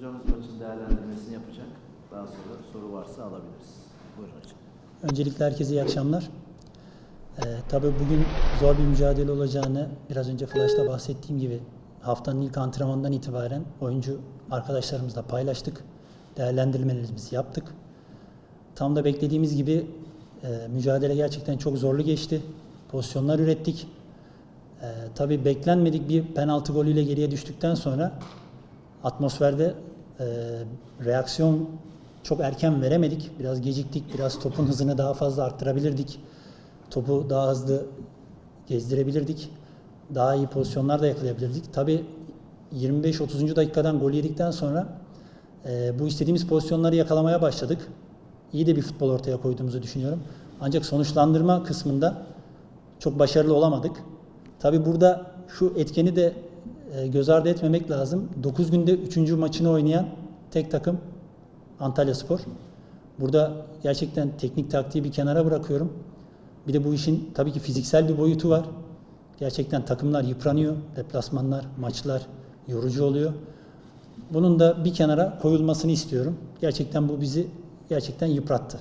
Hocamız maçın değerlendirmesini yapacak. Daha sonra soru varsa alabiliriz. Buyurun hocam. Öncelikle herkese iyi akşamlar. Ee, tabii bugün zor bir mücadele olacağını biraz önce Flash'ta bahsettiğim gibi haftanın ilk antrenmanından itibaren oyuncu arkadaşlarımızla paylaştık. Değerlendirmelerimizi yaptık. Tam da beklediğimiz gibi e, mücadele gerçekten çok zorlu geçti. Pozisyonlar ürettik. E, tabii beklenmedik bir penaltı golüyle geriye düştükten sonra atmosferde e, reaksiyon çok erken veremedik. Biraz geciktik. Biraz topun hızını daha fazla arttırabilirdik. Topu daha hızlı gezdirebilirdik. Daha iyi pozisyonlar da yakalayabilirdik. Tabii 25-30. dakikadan gol yedikten sonra e, bu istediğimiz pozisyonları yakalamaya başladık. İyi de bir futbol ortaya koyduğumuzu düşünüyorum. Ancak sonuçlandırma kısmında çok başarılı olamadık. Tabii burada şu etkeni de e, göz ardı etmemek lazım. 9 günde 3. maçını oynayan tek takım Antalya Spor. Burada gerçekten teknik taktiği bir kenara bırakıyorum. Bir de bu işin tabii ki fiziksel bir boyutu var. Gerçekten takımlar yıpranıyor. Deplasmanlar, maçlar yorucu oluyor. Bunun da bir kenara koyulmasını istiyorum. Gerçekten bu bizi gerçekten yıprattı.